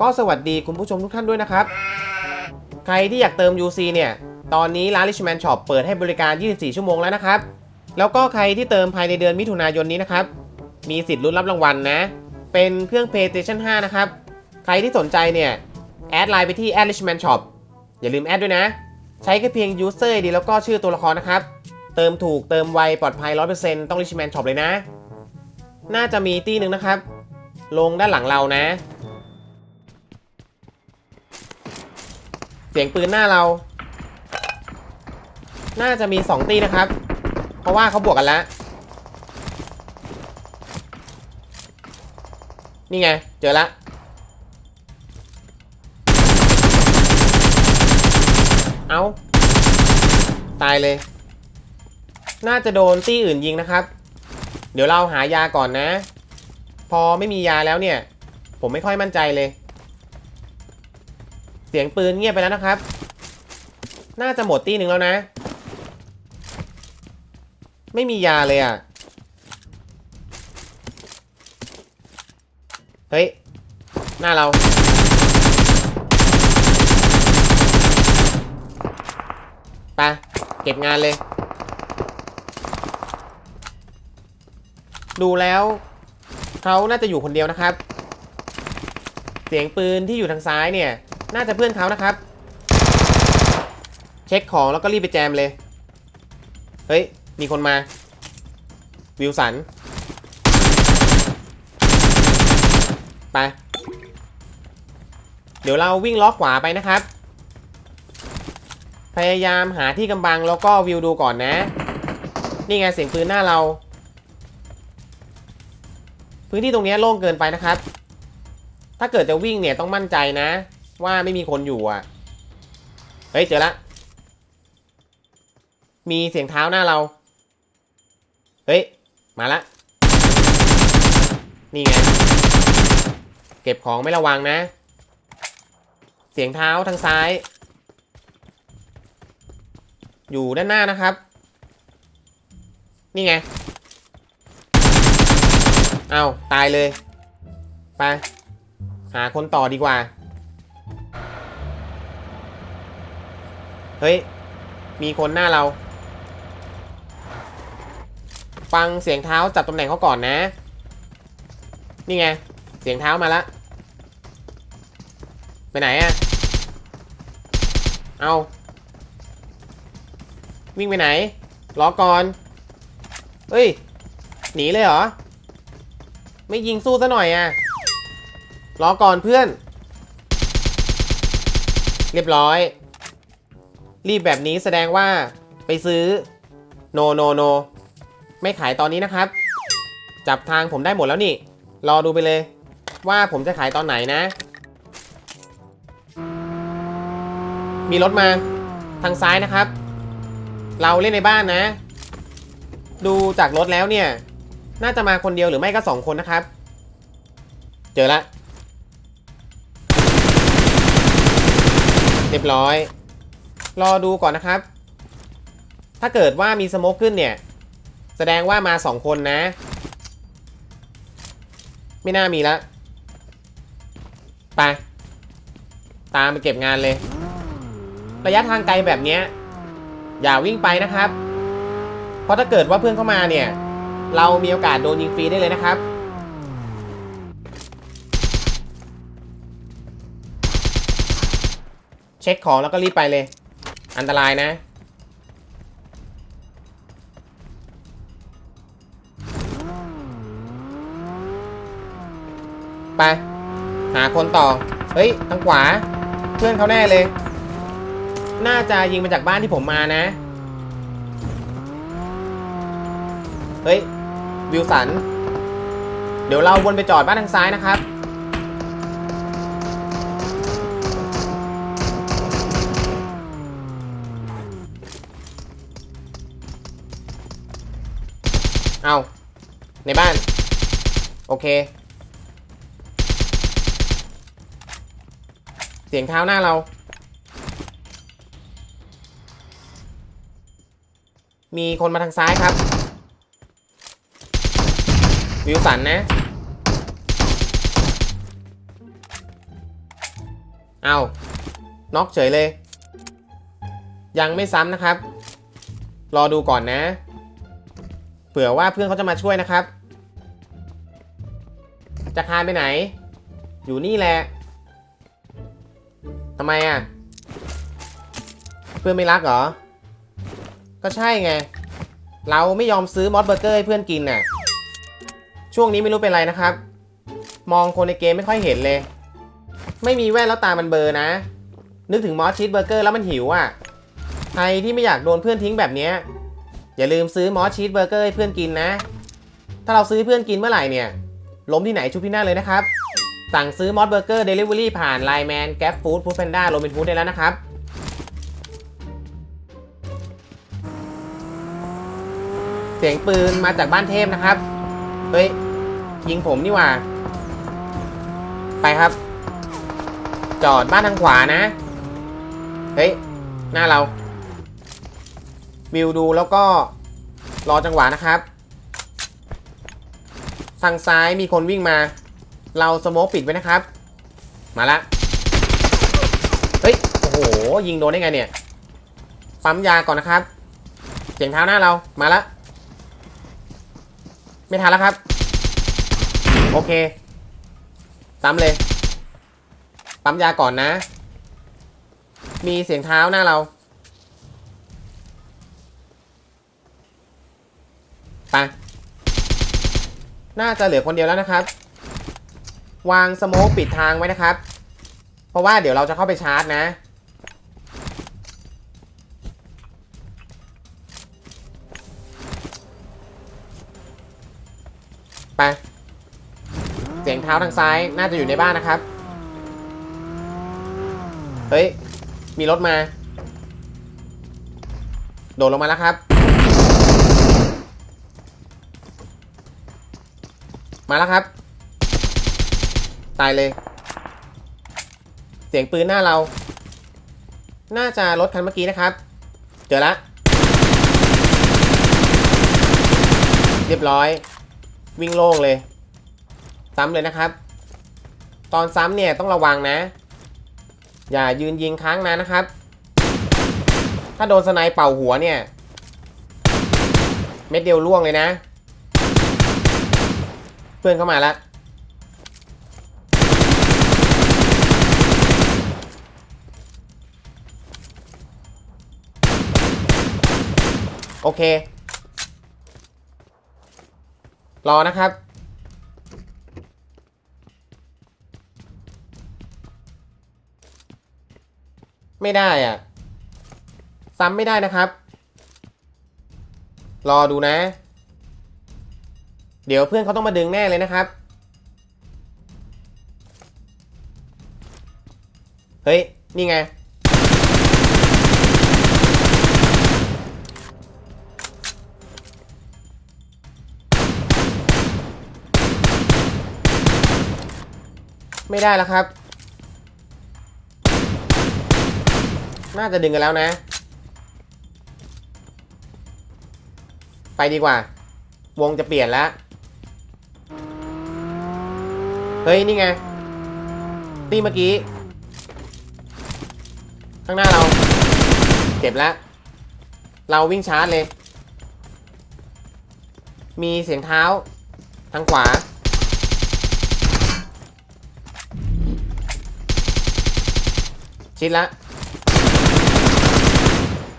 ก็สวัสดีคุณผู้ชมทุกท่านด้วยนะครับ ใครที่อยากเติม UC เนี่ย ตอนนี้ร้าน Richman Shop เปิดให้บริการ 24 ชั่วโมงแล้วนะครับ แล้วก็ใครที่เติมภายในเดือนมิถุนายนนี้นะครับ มีสิทธิ์ลุ้นรับรางวัลนะ เป็นเครื่อง PlayStation 5 นะครับ ใครที่สนใจเนี่ย แอดไลน์ไปที่ Richman Shop อย่าลืมแอดด้วยนะ ใช้แค่เพียง User ID แล้วก็ชื่อตัวละครนะครับ เติมถูกเติมไวปลอดภัย 100%ต้อง Richman Shop เลยนะ น่าจะมีตี้หนึ่งนะครับ ลงด้านหลังเรานะ เสียงปืนหน้าเรา น่าจะมีสองตีนะครับ เพราะว่าเขาบวกกันแล้ว นี่ไง เจอละเอาตายเลย น่าจะโดนตี้อื่นยิงนะครับ เดี๋ยวเราหายาก่อนนะ พอไม่มียาแล้วเนี่ย ผมไม่ค่อยมั่นใจเลย เสียงปืนเงียบไปแล้วนะครับ น่าจะหมดตีหนึ่งแล้วนะ ไม่มียาเลยอะ เฮ้ย หน้าเรา ไป เก็บงานเลย ดูแล้วเขาน่าจะอยู่คนเดียวนะครับ เสียงปืนที่อยู่ทางซ้ายเนี่ย น่าจะเพื่อนเขานะครับ เช็คของแล้วก็รีบไปแจมเลย เฮ้ย มีคนมา วิลสัน ไป เดี๋ยวเราวิ่งล้อขวาไปนะครับ พยายามหาที่กำบังแล้วก็วิวดูก่อนนะ นี่ไงเสียงปืนหน้าเรา พื้นที่ตรงนี้โล่งเกินไปนะครับถ้าเกิดจะวิ่งเนี่ยต้องมั่นใจนะ ว่าไม่มีคนอยู่อะ เฮ้ย เจอละ มีเสียงเท้าหน้าเรา เฮ้ย มาละ นี่ไง เก็บของไม่ระวังนะ เสียงเท้าทางซ้าย อยู่ด้านหน้านะครับ นี่ไง เอาตายเลย ไป หาคนต่อดีกว่า เฮ้ย มีคนหน้าเรา ฟังเสียงเท้าจับตำแหน่งเขาก่อนนะ นี่ไง เสียงเท้ามาละ ไปไหนอะเอาวิ่งไปไหนรอก่อน เฮ้ย หนีเลยเหรอ ไม่ยิงสู้ซะหน่อยอะรอก่อนเพื่อน เรียบร้อย รีบแบบนี้แสดงว่าไปซื้อ โนโนโน ไม่ขายตอนนี้นะครับ จับทางผมได้หมดแล้วนี่ รอดูไปเลย ว่าผมจะขายตอนไหนนะ มีรถมา ทางซ้ายนะครับ เราเล่นในบ้านนะ ดูจากรถแล้วเนี่ย น่าจะมาคนเดียวหรือไม่ก็สองคนนะครับ เจอละ เรียบร้อย รอดูก่อนนะครับ ถ้าเกิดว่ามีสโมกขึ้นเนี่ย แสดงว่ามาสองคนนะ ไม่น่ามีละไปตามไปเก็บงานเลย ระยะทางไกลแบบนี้อย่าวิ่งไปนะครับ เพราะถ้าเกิดว่าเพื่อนเข้ามาเนี่ย เรามีโอกาสโดนยิงฟรีได้เลยนะครับเช็คของแล้วก็รีบไปเลย อันตรายนะ ไป หาคนต่อ เฮ้ย ทางขวา เพื่อนเขาแน่เลย น่าจะยิงมาจากบ้านที่ผมมานะ เฮ้ย วิลสัน เดี๋ยวเราวนไปจอดบ้านทางซ้ายนะครับ เอาในบ้าน โอเค เสียงเท้าหน้าเรา มีคนมาทางซ้ายครับ วิวสันนะ เอาน็อกเฉยเลย ยังไม่ซ้ำนะครับ รอดูก่อนนะ เผื่อว่าเพื่อนเขาจะมาช่วยนะครับ จะคานไปไหน อยู่นี่แหละทำไมอะ เพื่อนไม่รักเหรอ ก็ใช่ไง เราไม่ยอมซื้อมอสเบอร์เกอร์ให้เพื่อนกินน่ะ ช่วงนี้ไม่รู้เป็นไรนะครับ มองคนในเกมไม่ค่อยเห็นเลย ไม่มีแว่นแล้วตามันเบลอนะ นึกถึงมอสชีสเบอร์เกอร์แล้วมันหิวอะ ใครที่ไม่อยากโดนเพื่อนทิ้งแบบเนี้ย อย่าลืมซื้อมอสชีสเบอร์เกอร์ให้เพื่อนกินนะ ถ้าเราซื้อเพื่อนกินเมื่อไหร่เนี่ย ล้มที่ไหนชุบที่นั่นเลยนะครับ สั่งซื้อมอสเบอร์เกอร์เดลิเวอรี่ผ่านไลน์แมนแก f ฟู้ดฟู้ดแพนด้าโรบินฟู้ดได้แล้วนะครับเสียงปืนมาจากบ้านเทพนะครับ เฮ้ย ยิงผมนี่หว่า ไปครับ จอดบ้านทางขวานะ เฮ้ย หน้าเรา วิวดูแล้วก็รอจังหวะนะครับ ทางซ้ายมีคนวิ่งมา เราสโมกปิดไว้นะครับ มาละเฮ้ยโอ้โหยิงโดนได้ไงเนี่ยปั๊มยาก่อนนะครับเสียงเท้าหน้าเรามาละไม่ทันแล้วครับ โอเคซ้ำเลย ปั๊มยาก่อนนะ มีเสียงเท้าหน้าเรา ไป น่าจะเหลือคนเดียวแล้วนะครับ วางสโมกปิดทางไว้นะครับ เพราะว่าเดี๋ยวเราจะเข้าไปชาร์จนะไปเสียงเท้าทางซ้ายน่าจะอยู่ในบ้านนะครับ เฮ้ย มีรถมา โดดลงมาแล้วครับ มาแล้วครับ ตายเลย เสียงปืนหน้าเรา น่าจะรถคันเมื่อกี้นะครับ เจอละ เรียบร้อย วิ่งโล่งเลย ซ้ำเลยนะครับ ตอนซ้ำเนี่ยต้องระวังนะ อย่ายืนยิงค้างนานนะครับ ถ้าโดนสไนเป่าหัวเนี่ย เม็ดเดียวล่วงเลยนะ เพื่อนเข้ามาแล้วโอเค รอนะครับ ไม่ได้อะซ้ำไม่ได้นะครับ รอดูนะ เดี๋ยวเพื่อนเขาต้องมาดึงแน่เลยนะครับ เฮ้ย นี่ไง ไม่ได้แล้วครับ น่าจะดึงกันแล้วนะ ไปดีกว่า วงจะเปลี่ยนแล้ว เฮ้ย นี่ไงตีเมื่อกี้ ข้างหน้าเรา เก็บแล้ว เราวิ่งชาร์จเลย มีเสียงเท้า ทางขวา ชิดละ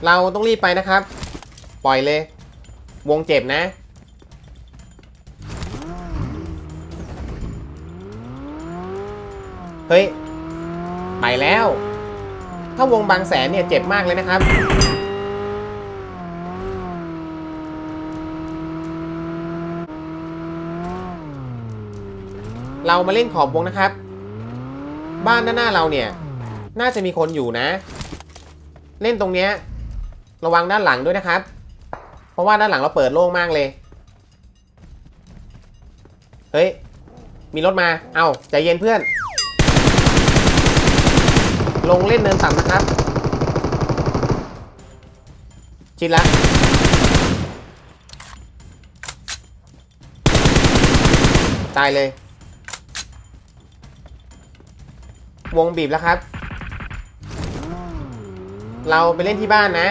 เราต้องรีบไปนะครับ ปล่อยเลย วงเจ็บนะ เฮ้ย ไปแล้ว ถ้าวงบางแสนเนี่ยเจ็บมากเลยนะครับ เรามาเล่นขอบวงนะครับ บ้านด้านหน้าเราเนี่ย น่าจะมีคนอยู่นะ เล่นตรงเนี้ย ระวังด้านหลังด้วยนะครับ เพราะว่าด้านหลังเราเปิดโล่งมากเลยเฮ้ย มีรถมา เอาใจเย็นเพื่อน ลงเล่นเนินต่ำนะครับ ชิดละตายเลย วงบีบแล้วครับ เราไปเล่นที่บ้านนะ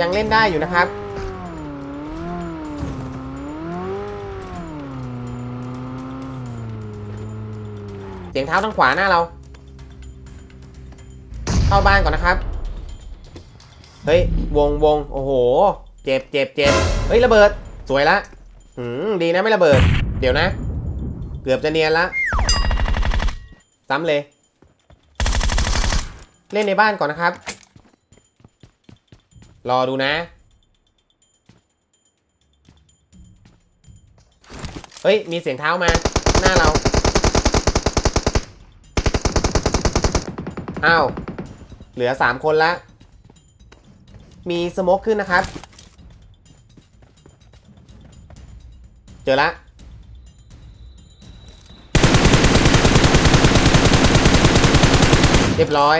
ยังเล่นได้อยู่นะครับเสียงเท้าทางขวาหน้าเรา เข้าบ้านก่อนนะครับ เฮ้ย วงวงโอ้โห เจ็บเจ็บเจ็บเฮ้ย ระเบิด สวยละหืมดีนะไม่ระเบิด เดี๋ยวนะ เกือบจะเนียนละ ซ้ำเลย เล่นในบ้านก่อนนะครับ รอดูนะ เฮ้ย มีเสียงเท้ามา หน้าเรา อ้าว เหลือ 3 คนละ มีสโมกขึ้นนะครับ เจอละเรียบร้อย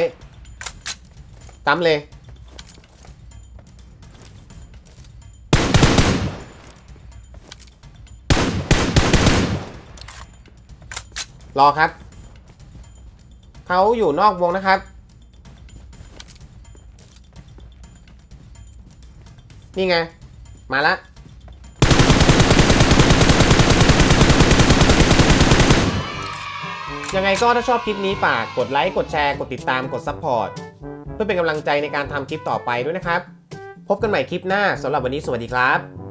ตั้มเลย รอครับ เขาอยู่นอกวงนะครับ นี่ไง มาละยังไงก็ถ้าชอบคลิปนี้ฝากกดไลค์กดแชร์กดติดตามกดซับพอร์ตเพื่อเป็นกำลังใจในการทำคลิปต่อไปด้วยนะครับ พบกันใหม่คลิปหน้าสำหรับวันนี้สวัสดีครับ